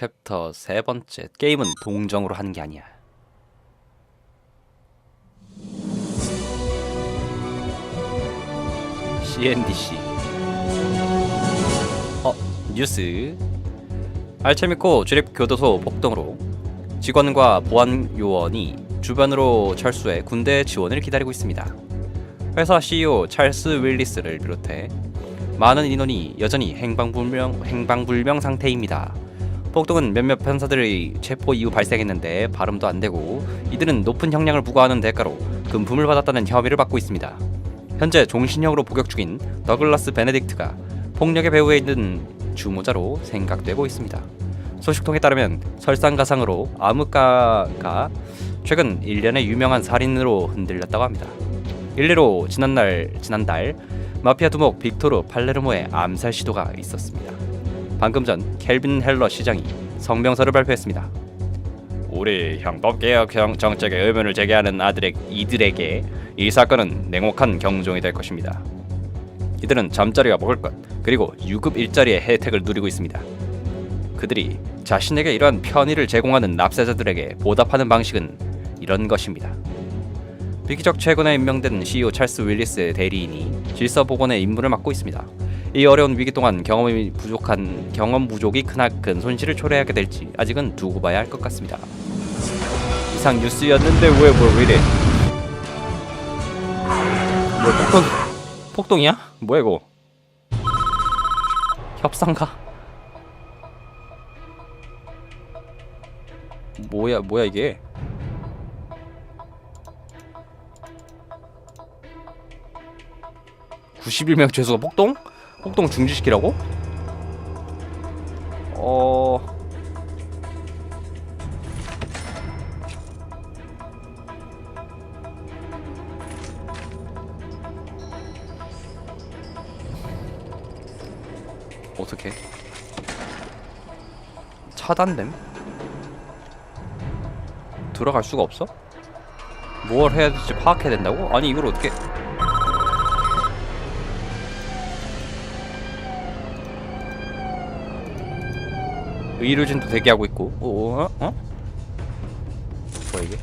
챕터 세 번째 게임은 동정으로 하는 게 아니야. CNDC 어 뉴스 알체미코 주립 교도소 복동으로 직원과 보안 요원이 주변으로 철수해 군대 지원을 기다리고 있습니다. 회사 CEO 찰스 윌리스를 비롯해 많은 인원이 여전히 행방불명 행방불명 상태입니다. 폭동은 몇몇 판사들의 체포 이후 발생했는데 발음도 안 되고 이들은 높은 형량을 부과하는 대가로 금품을 받았다는 혐의를 받고 있습니다. 현재 종신형으로 복역 중인 더글라스 베네딕트가 폭력의 배후에 있는 주모자로 생각되고 있습니다. 소식통에 따르면 설상가상으로 아무까가 최근 1년의 유명한 살인으로 흔들렸다고 합니다. 일례로 지난날 지난달 마피아 두목 빅토르 팔레르모의 암살 시도가 있었습니다. 방금 전 켈빈 헬러 시장이 성명서를 발표했습니다. 우리 형법개혁 정- 정책에 의문을 제기하는 아들의 이들에게 이 사건은 냉혹한 경종이 될 것입니다. 이들은 잠자리와 먹을 것 그리고 유급 일자리의 혜택을 누리고 있습니다. 그들이 자신에게 이러한 편의를 제공하는 납세자들에게 보답하는 방식은 이런 것입니다. 비기적 최근에 임명된 CEO 찰스 윌리스의 대리인이 질서 복원의 임무를 맡고 있습니다. 이 어려운 위기 동안 경험이 부족한 경험 부족이 크나큰 손실을 초래하게 될지 아직은 두고 봐야 할 것 같습니다. 이상 뉴스였는데 왜뭐왜 이래? 뭐 폭동 폭동이야? 뭐야 이거? 협상가? 뭐야 뭐야 이게? (91명) 죄수가 폭동? 폭동 중지시키라고? 어... 어떻게? 차단됨? 들어갈 수가 없어? 뭘 해야 될지 파악해야 된다고? 아니 이걸 어떻게 의료진도 대기하고 있고 어? 어? 어? 뭐야 이게?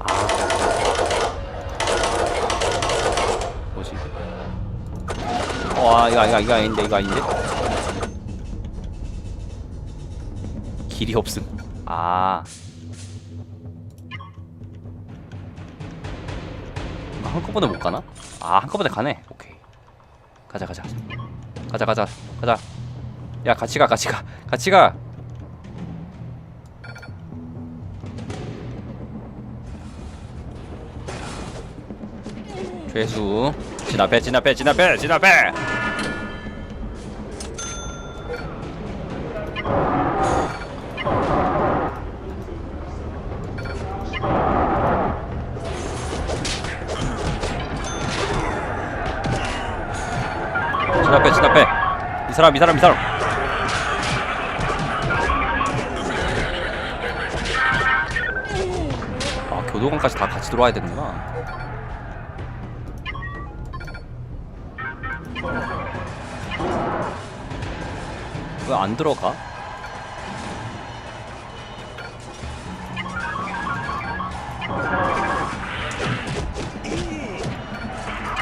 아 뭐지? 와 이거 이거 이거 아닌데 이거 아닌데? 길이 없음 아 한꺼번에 못 가나? 아 한꺼번에 가네. 오케이. 가자 가자. 가자 가자. 가자. 야 같이 가 같이 가. 같이 가. 죄수. 진압해 진압해 진압해 진압해 이 사람 이 사람 이 사람. 아 교도관까지 다 같이 들어와야 되는구나. 왜 안 들어가?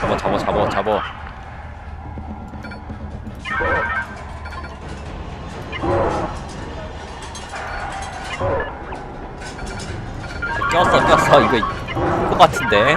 잡아 잡아 잡아 잡아 꼈어 꼈어. 이거 것 같은데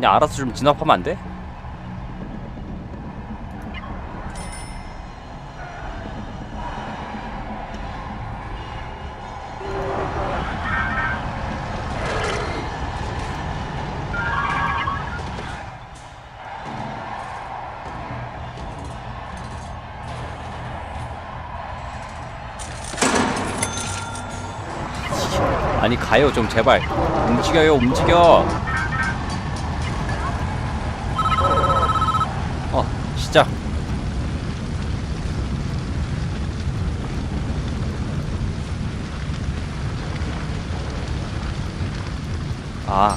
그냥 알아서 좀 진압하면 안 돼? 아니 가요 좀 제발 움직여요 움직여 어 시작. 아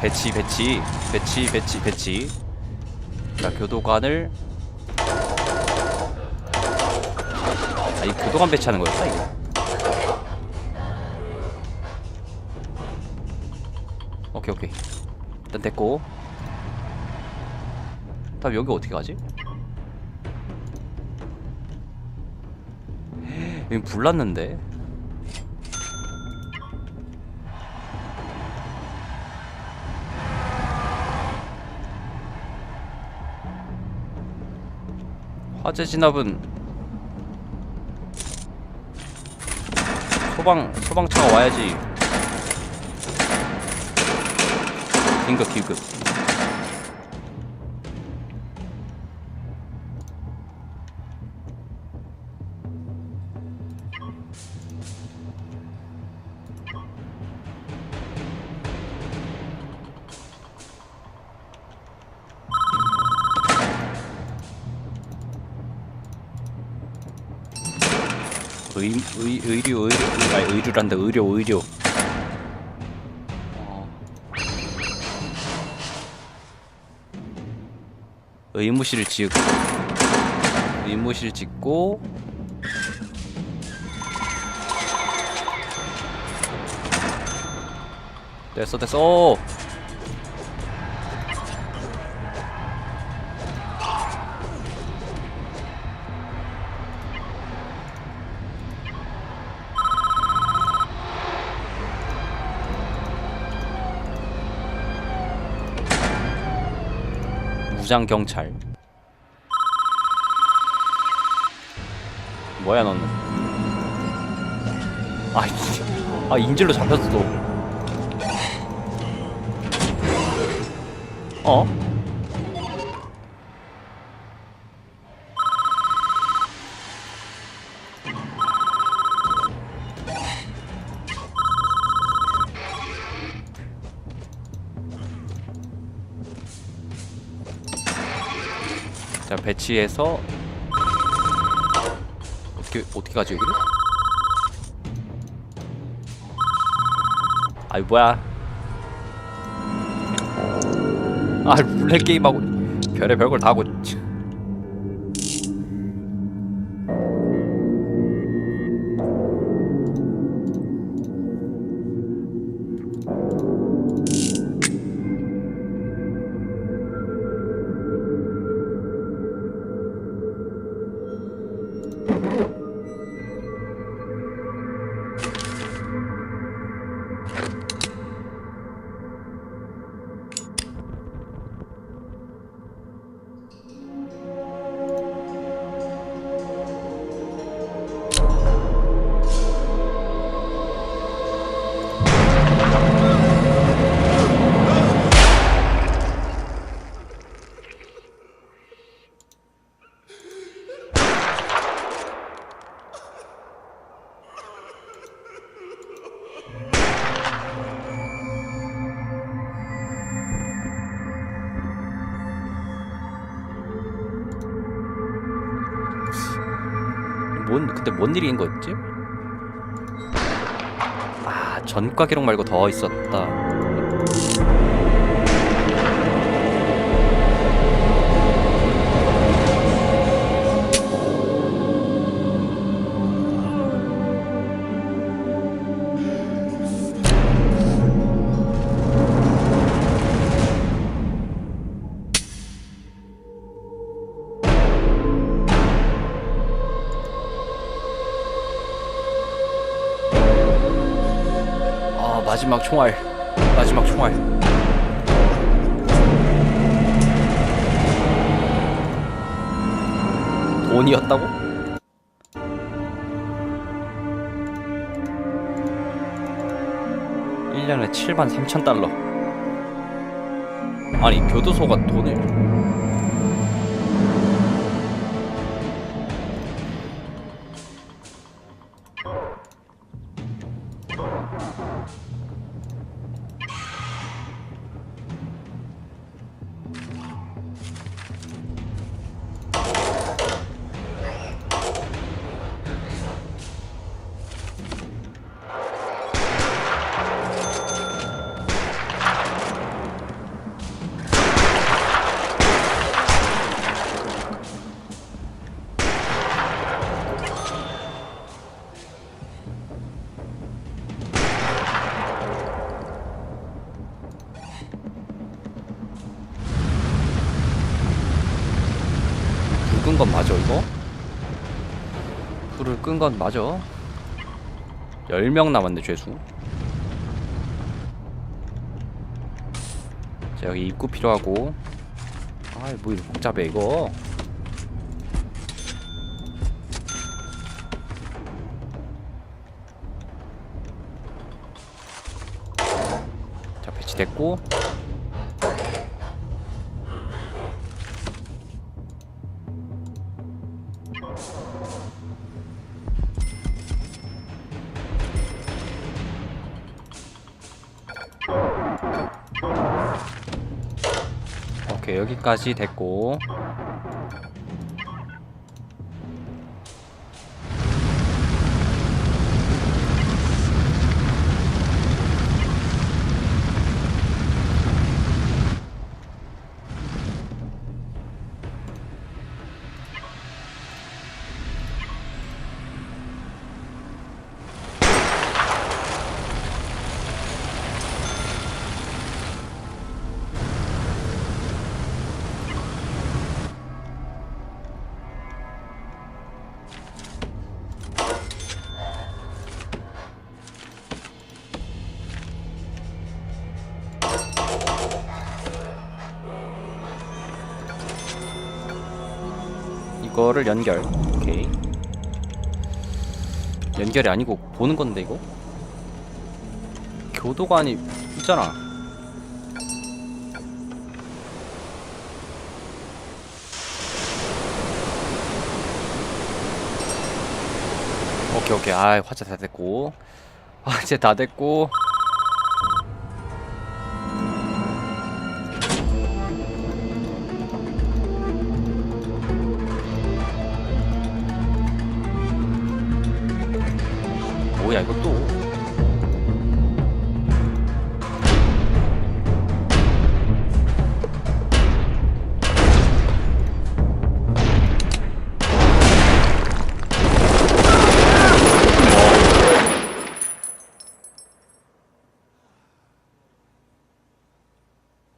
배치 배치 배치 배치 배치. 자 교도관을. 아 이 교도관 배치하는 거였다 이거 오케이 오케이. 일단 됐고. 다음 여기 어떻게 가지? 여기 불났는데? 화재 진압은 소방 소방차가 와야지. 긴급 긴급 의, 의, 의료 의료 아니 의료란다. 의료 의료. 어. 의무실을 지으 의무실 짓고 됐어 됐어 무장 경찰 뭐야 너는 아, 이- 아 인질로 잡혔어 또. 어? 자 배치해서 어떻게 어떻게 가지 여기를? 아이 뭐야? 아 룰렛 게임 하고 별의 별 걸 다 하고. 뭔 근데 뭔 일인 거였지? 아 전과 기록 말고 더 있었다. 마지막 총알. 마지막 총알. 돈이었다고? 일년에 7만 3천 달러. 아니 교도소가 돈을 끈 건 맞아 이거? 불을 끈 건 맞아. 10명 남았네 죄수. 자 여기 입구 필요하고. 아이 뭐 이렇게 복잡해 이거. 자 배치됐고 여기까지 됐고 이거를 연결. 오케이. 연결이 아니고 보는 건데 이거? 교도관이 있잖아. 오케이 오케이. 아 화재 다 됐고. 화재 다 됐고 뭐야 이거 또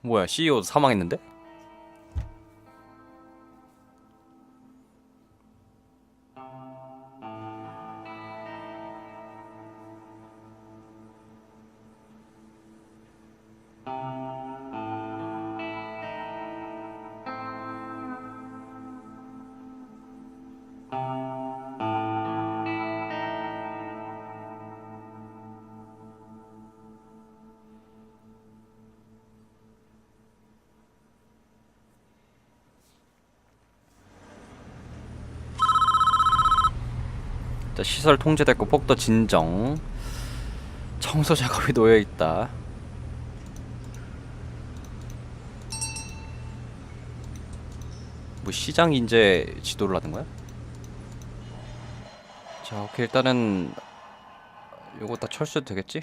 뭐야 CEO 사망했는데? 시설 통제됐고 폭도 진정 청소 작업이 놓여 있다. 뭐 시장 인제 지도를 하는 거야? 자, 오케이 일단은 요거 다 철수 되겠지?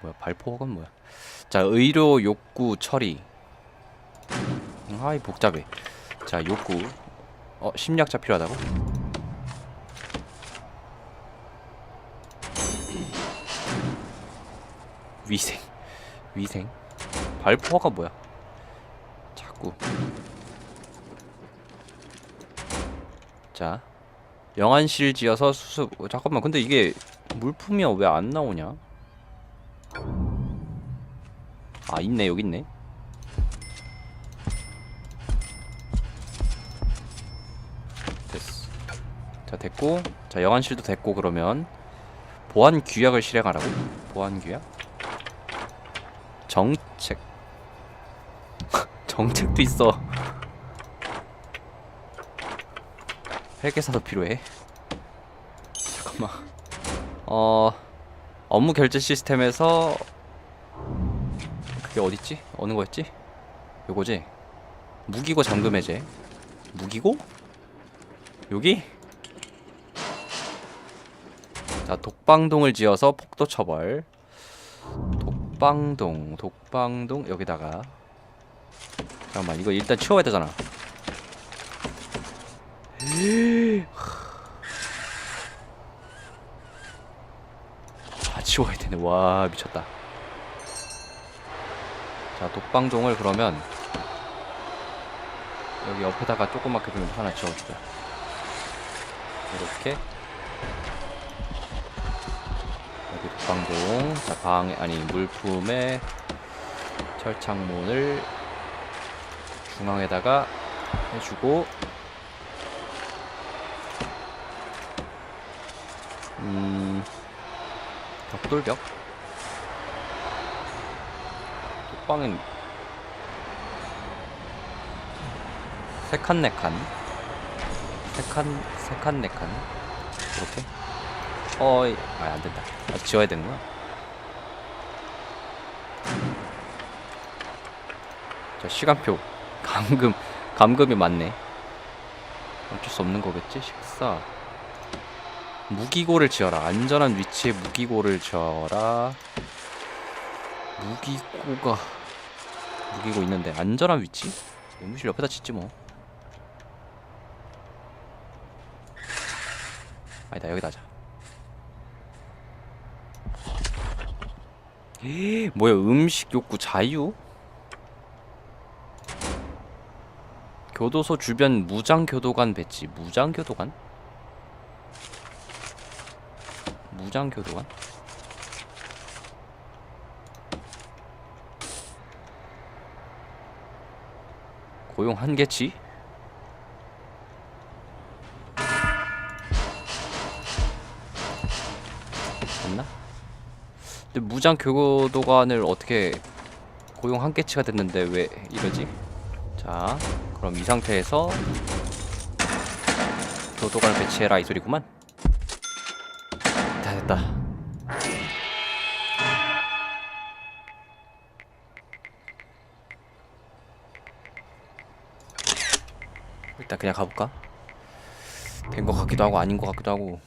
뭐야 발포건 뭐야? 자, 의료 욕구 처리. 아이 복잡해. 자 욕구. 어 심리학자 필요하다고? 위생. 위생. 발포가 뭐야? 자꾸. 자 영안실 지어서 수습. 어, 잠깐만 근데 이게 물품이야 왜안 나오냐? 아 있네 여기 있네. 됐어. 자 됐고 자 영안실도 됐고 그러면 보안 규약을 실행하라고? 보안 규약? 정책 정책도 있어 회계사도 필요해 잠깐만 어 업무 결제 시스템에서 그게 어딨지? 어느 거였지? 요거지? 무기고 잠금 해제 무기고? 여기? 자 독방동을 지어서 폭도 처벌 독방동 독방동 여기다가 잠깐만 이거 일단 치워야 되잖아 다 치워야 되네. 와 미쳤다. 자 독방종을 그러면 여기 옆에다가 조그맣게 좀 하나 지어주자. 이렇게. 여기 독방종. 자 방에 아니 물품에 철창문을 중앙에다가 해주고 음 벽돌벽? 독방은 세칸 네 칸? 세 칸 세 칸 네 칸? 이렇게? 어이 아 안 된다. 아, 지워야 되는구나. 자 시간표 감금 감금이 많네. 어쩔 수 없는 거겠지? 식사 무기고를 지어라 안전한 위치에 무기고를 지어라 무기고가 무기고 있는데 안전한 위치? 의무실 옆에다 짓지 뭐 아니다 여기다 하자 에이, 뭐야 음식 욕구 자유? 교도소 주변 무장교도관 배치 무장교도관? 무장교도관? 고용 한계치? 됐나? 근데 무장교도관을 어떻게 고용 한계치가 됐는데 왜 이러지? 자 그럼 이 상태에서 교도관을 배치해라 이 소리구만 다 됐다 일단 그냥 가볼까? 된 것 같기도 하고 아닌 것 같기도 하고